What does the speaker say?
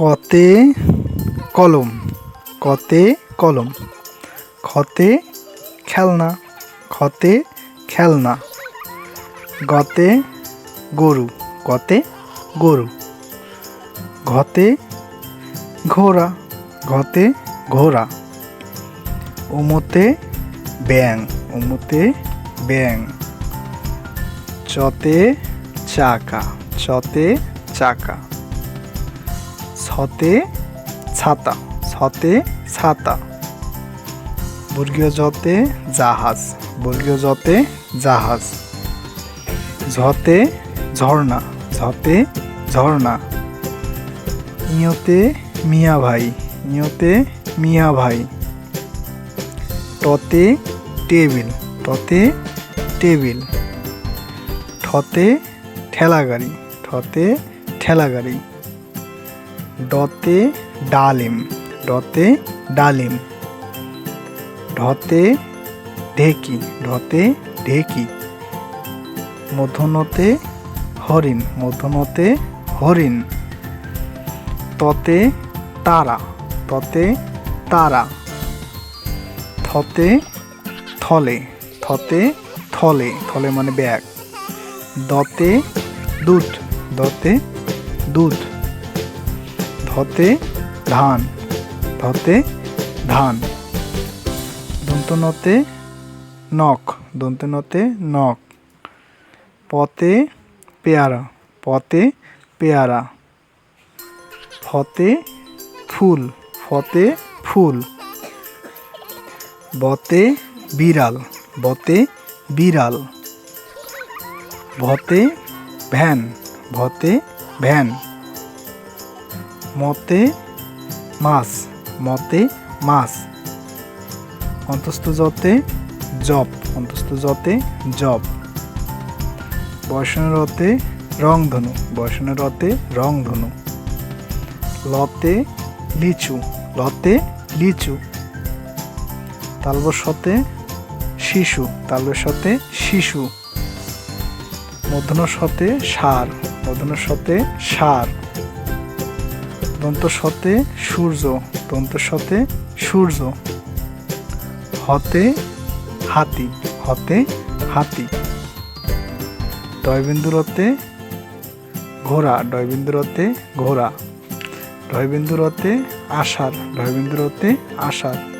কতে কলম কতে কলম, খতে খেলনা খতে খেলনা, গতে গরু গতে গরু, ঘতে ঘোড়া ঘতে ঘোড়া, উমতে ব্যাং উমতে ব্যাং চতে চাকা চতে চাকা। ছতে ছাতা ছতে ছাতা। বর্গীয় জতে জাহাজ, বর্গীয় জতে জাহাজ। ঝতে ঝর্ণা ঝতে ঝর্ণা। ইয়তে মিয়া ভাই ইয়তে মিয়া ভাই। টতে টেবিল টতে টেবিল। ঠতে ঠেলা গাড়ি ঠতে ঠেলা গাড়ি ডতে ডালিম ডতে ডালিম। ঢতে ঢেকি ঢতে ঢেকি। মধুনতে হরিণ মধুনতে হরিণ। ততে তারা ততে তারা। থতে থলে থতে থলে থলে মানে ব্যাগ। দতে দুধ দতে দুধ। ধতে ধান ধতে ধান। দন্তনতে নখ দন্তনতে নখ। পতে পেয়ারা পতে পেয়ারা। ফতে ফুল ফতে ফুল। বতে বিড়াল বতে বিড়াল। ভতে ভ্যান ভতে ভ্যান। মতে মাছ মতে মাছ। অন্তস্থ যতে জব অন্তস্থ যতে জব বয়সনের রতে রতে রংধনু। লতে লিচু লতে লিচু। তালবসতে শিশু তালবসতে শিশু। মধ্যাহ্ন সতে সার মধ্যাহ্ন সতে সার। দন্ত সতে সূর্য দন্ত সতে সূর্য। হতে হাতি হতে হাতি। ডয়বিন্দুরতে ঘোড়া ডয়বিন্দুরতে ঘোড়া। ডয়বিন্দুরতে আষাঢ় ডয়বিন্দুরতে আষাঢ়।